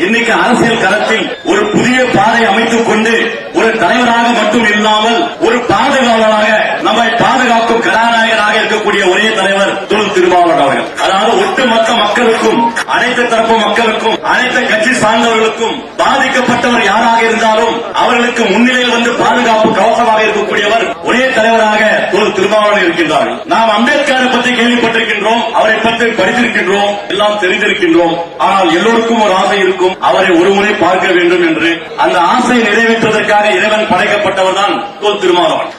இன்னைக்கு அரசியல் களத்தில் ஒரு புதிய பாதை அமைத்துக் கொண்டு ஒரு தலைவராக மட்டும் இல்லாமல் ஒரு பாதுகாவலராக நம்மை பாதுகாக்கும் கதாநாயகராக இருக்கக்கூடிய ஒரே தலைவர் துணு திருமாவளவன் அவர்கள். அதாவது ஒட்டுமொத்த மக்களுக்கும் அனைத்து தரப்பு மக்களுக்கும் அனைத்து கட்சி சார்ந்தவர்களுக்கும் பாதிக்கப்பட்டவர் யாராக இருந்தாலும் அவர்களுக்கு முன்னிலையில் வந்து பாதுகாப்பு கவசமாக இருக்கக்கூடியவர் ஒரே தலைவராக தொல் திருமாவளவன் இருக்கின்றார்கள். நாம் அம்பேத்கரை பற்றி கேள்விப்பட்டிருக்கின்றோம் அவரை பற்றி படித்திருக்கின்றோம் எல்லாம் தெரிந்திருக்கின்றோம். ஆனால் எல்லோருக்கும் ஒரு ஆசை இருக்கும் அவரை ஒருமுறை பார்க்க வேண்டும் என்று. அந்த ஆசையை நிறைவேற்றுவதற்காக இறைவன் படைக்கப்பட்டவர் தான் திருமாவளவன்.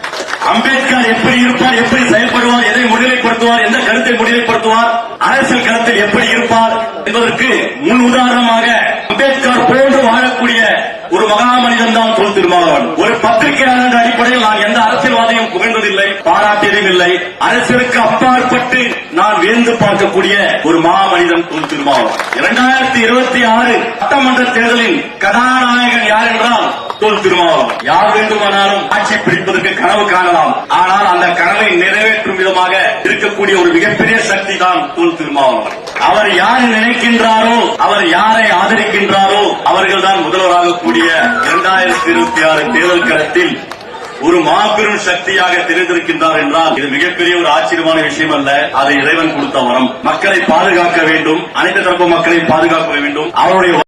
அம்பேத்கர் எப்படி இருப்பார் எப்படி செயல்படுவார் எதை முன்னிலைப்படுத்துவார் எந்த கருத்தை முன்னிலைப்படுத்துவார் அரசியல் களத்தில் எப்படி இருப்பார் என்பதற்கு முன் உதாரணமாக அம்பேத்கர் போன்று வாழக்கூடிய ஒரு மகா மனிதன் தான் தொல் திருமாவளவன். ஒரு பத்திரிகையாளர் அடிப்படையில் நான் எந்த அரசியல்வாதியும் புகழ்ந்ததில்லை. பாராட்டியதும் இல்லை. அரசியலுக்கு அப்பாற்பட்டு நான் வேந்து பார்க்கக்கூடிய ஒரு மாமனிதன் திருமாவளவன். இரண்டாயிரத்தி இருபத்தி ஆறு சட்டமன்ற தேர்தலின் கதாநாயகன் யார் என்றால் தொல் திருமாவளவன். யார் வேண்டுமானாலும் ஆட்சி பிடிப்பதற்கு கனவு காணலாம். ஆனால் அந்த கனவை நிறைவேற்றும் விதமாக இருக்கக்கூடிய ஒரு மிகப்பெரிய சக்தி தான் தொல் திருமாவளவன். அவர் யாரை நினைக்கின்றாரோ அவர் யாரை ஆதரிக்கின்றாரோ அவர்கள் தான் முதல்வராக இரண்டாயிரத்தி இருபத்தி ஆறு தேர்தல் களத்தில் ஒரு மாபெரும் சக்தியாக தெரிந்திருக்கின்றார் என்றால் இது மிகப்பெரிய ஒரு ஆச்சரியமான விஷயம் அல்ல. அதை இறைவன் கொடுத்த வரம். மக்களை பாதுகாக்க வேண்டும். அனைத்து தரப்பு மக்களை பாதுகாக்க வேண்டும். அவருடைய